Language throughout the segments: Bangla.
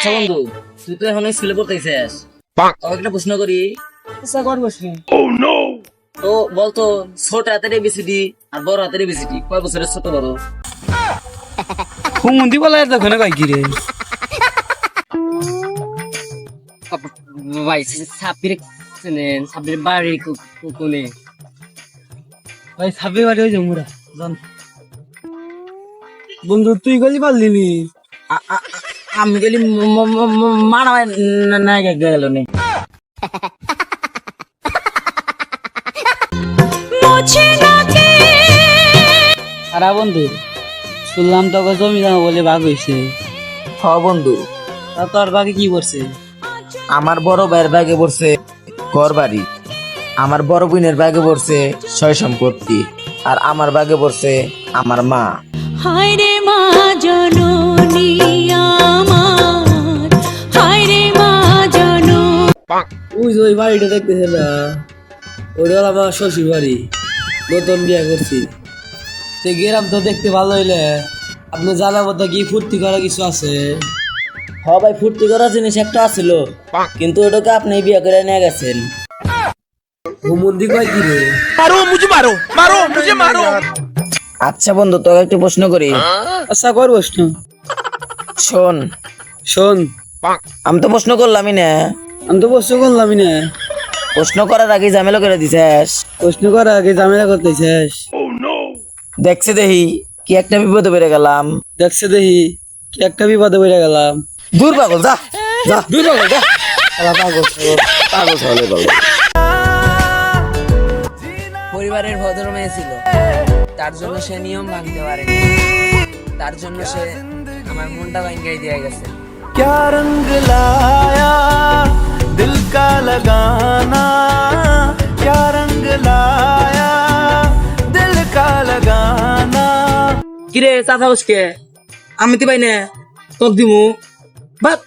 আচ্ছা বন্ধু তুই তো এখন স্কুলে পড়তেছিস তোকে একটা প্রশ্ন করি আচ্ছা কর তো বলতো ছোট হাতের এবিসিডি আর বড় হাতের এবিসিডি কয় বছরের ছোট বড়। হুমন্দি বলে তখন কয় কি রে ভাই সাপির সাপির বাড়ি কোনে? ভাই ছাব্বিশ বাড়ি হয়ে যাব জান। বন্ধু তুই গলি পারলি নি? আমি গেলি মানা না গেল নে। সারা বন্ধু শুনলাম তোকে জমি জমা বলে ভাগ হয়েছে হ বন্ধু। তা তোর বাকি কি করছে? আমার বড় ভাইয়ের ব্যাগে পড়ছে ঘর বাড়ি। আমার বড় বোনের ব্যাগে পড়ছে সয় সম্পত্তি আর আমার ব্যাগে পড়ছে আমার মা। হায় রে মা জননী আমার হায় রে মা জননী। ওই যে ওই বাড়িটা দেখতেছে না? ওটা হলো আমার শ্বশুর বাড়ি নতুন বিয়ে করছি। তো গেরাম তো দেখতে ভালো হইলে আপনি জানার মতো কি ফুর্তি করা কিছু আছে? হ ভাই ফুর্তি করার জিনিস একটা আছিল কিন্তু ওটাকে আপনি বিয়ে করে নিয়ে গেছেন। হুমন্দি কয় কি রে? আচ্ছা বন্ধু তোকে একটু প্রশ্ন করি। আচ্ছা কর প্রশ্ন। শোন। শোন। আমি তো প্রশ্ন করলামই না। আমি তো প্রশ্ন করলামই না। প্রশ্ন করার আগে ঝামেলা করে দিছিস। প্রশ্ন করার আগে ঝামেলা করতেছিস। দেখছে দেখি কি একটা বিপদে বেড়ে গেলাম। দেখছে দেখি কি একটা বিপদে পড়ে গেলাম। দূর পাগল যা যা। দুই পাগল যা। পাগল পাগল পাগল। পরিবারের ভদ্র মেয়ে ছিল। তার জন্য সে নিয়ম ভাঙতে পারেনি তার জন্য সে আমার মনটা ভাঙ্গাই দিয়ে গেছে क्या रंग लाया दिल का लगाना क्या रंग लाया दिल का लगाना কিরে চাচা বসকে আমি তো পাই না তোক দিমু বাপ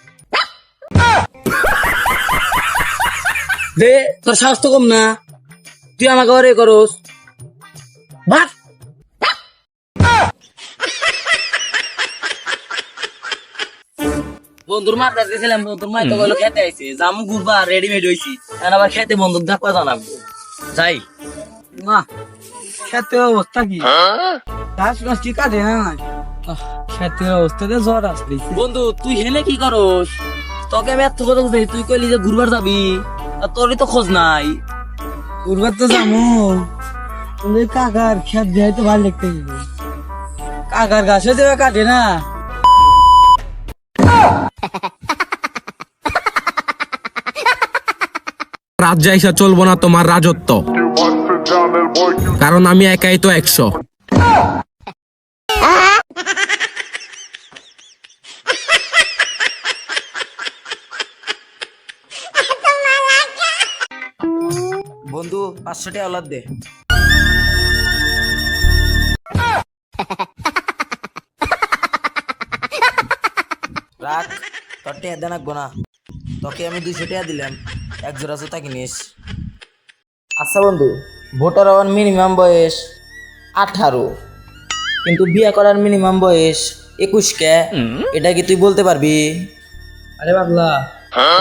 দে তোর সাহস তো কম না তুই আমাকে ওরে করস বাপ বন্ধুর মার কাছে গেছিলাম বন্ধুর মাই তো খেতে আইছে। জামু ঘুরবা রেডিমেড হইছি। এখন আবার খেতে জানাব। যাই। না খেতে অবস্থা কি? মাস কি কাটে না? খেতে অবস্থাতে জ্বর আসবে বন্ধু তুই হেনে কি করস? তোকে আমি এত বুঝাই তুই কইলি যে ঘুরবার যাবি আর তোরই তো খোঁজ নাই। উর্বার তো যাব। কাকার খেত যাই তো ভালো দেখতে কাকার গাছে দেবে কাটে না। রাজ্যে এসে চলবো না তোমার রাজত্ব। কারণ আমি একাই তো একশো। বন্ধু, পাঁচশো টাকা ওলাদ দে। রাখ তোর টাকা দেন রাখব না। তোকে আমি দুইশো টাকা দিলাম এক জোড়া জুতা কিনিস। আচ্ছা বন্ধু ভোটার হওয়ার মিনিমাম বয়স আঠারো। কিন্তু বিয়ে করার মিনিমাম বয়স একুশ কে? এটা কি তুই বলতে পারবি? আরে বাবলা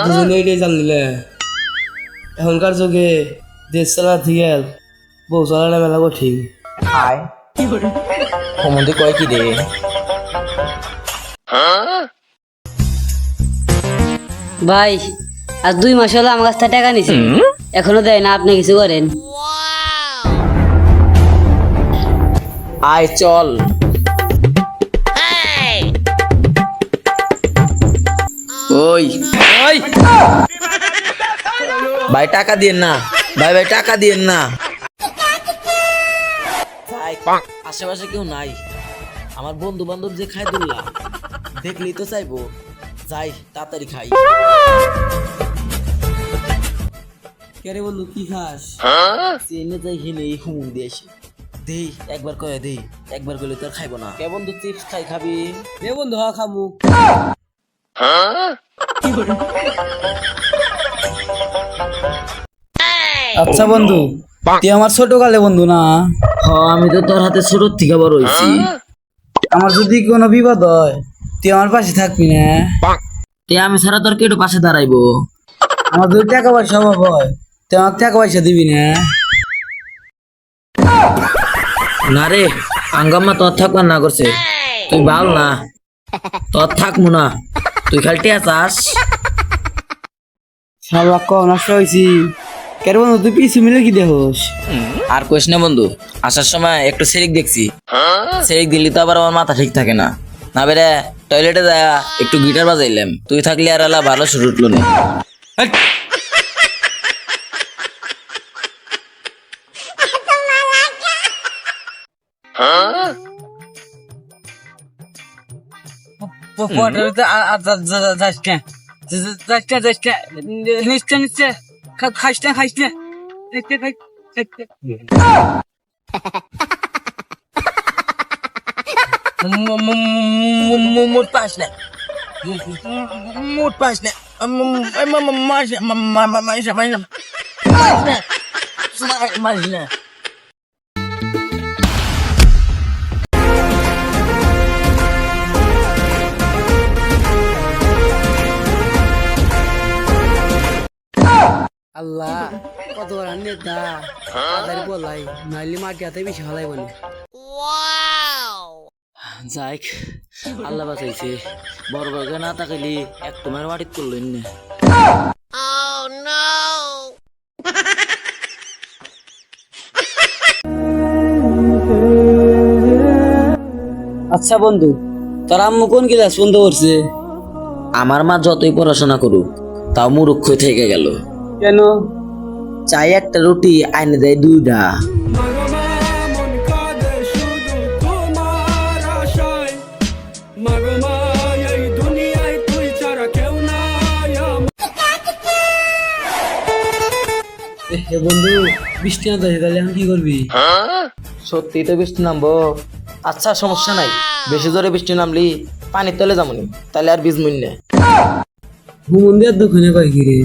দুজনে এটাই জানলিলে এখনকার যুগে দেশ চালা থেকে বউ চালানো মেলা কঠিন। হাই সমুদ্রে কয় কি রে? ভাই আজ দুই মাস হলো আমার কাছ থেকে টাকা নিছে। এখনও দেয় না আপনি কিছু করেন। আয় চল। ওই ওই। ভাই টাকা দিয়েন না। ভাই ভাই টাকা দিয়েন না। ভাই, আশেপাশে কেউ নাই। আমার বন্ধু বান্ধব যে খাই দুল্লা দেখলেই তো চাইব। যাই তাড়াতাড়ি খাই। কেরে বন্ধু কি খাস? চেনে যাই হেনে এই হুমুন দিয়ে আসি। দেই। একবার কয়ে দেই একবার কইলে তোর খাইবো না। কে বন্ধু চিপস খাই খাবি? এ বন্ধু হা খামু আচ্ছা বন্ধু তুই আমার ছোট কালে বন্ধু না? হ আমি তো তোর হাতে ছোট থেকে বড় হইছি আমার যদি কোনো বিপদ হয় তুই আমার পাশে থাকবি না। তে আমি ছাড়া তোর কেটু পাশে দাঁড়াইবো। আমার তো টাকা পয়সা অভাব হয় তুই আমাকে টাকা পয়সা দিবি না। না রে আঙ্গাম্মা তোর থাকবার না করছে। তুই ভালো না। তোর থাকব না। তুই খালি টিয়া চাস। সারা কম নষ্ট হয়েছি? কেন বন্ধু তুই পিছু মিলে কি দেখোস? আর কইস না বন্ধু আসার সময় একটু সেরিক দেখছি। সেরিক দিলি তো আবার আমার মাথা ঠিক থাকে না। না বেরে টয়লেটে যা একটু গিটার বাজাইলাম। তুই থাকলে আর আলা ভালো শুরু উঠল না। হেৎ। খাইস না। খাইস না মোট পাস না মোট পাস না মাস মাস মাস না আল্লাহ কত বড় নেতা। তাড়াতাড়ি বলাই নাইলে মাটি হাতে বেশি হলাই বলে যাইক আল্লাহ বাঁচাইছে। বড় বড় না তাকাইলি এক তোমার বাড়িত করল না আচ্ছা বন্ধু তোর আম্মু কোন ক্লাস বন্ধ করছে আমার মা যতই পড়াশোনা করুক তাও মুরুক্ষ থেকে গেল। কেন? চাই একটা রুটি আইনে দেয় দুইটা। এ বন্ধু বৃষ্টি না তাহলে তাহলে এখন কি করবি? সত্যি তো বৃষ্টি নামবো। আচ্ছা সমস্যা নাই। বেশি জোরে বৃষ্টি নামলি পানির তলে যাবনি তাহলে আর বীজ মুন্নে ঘুমন দেওয়ার দোকানে কয় কি রে?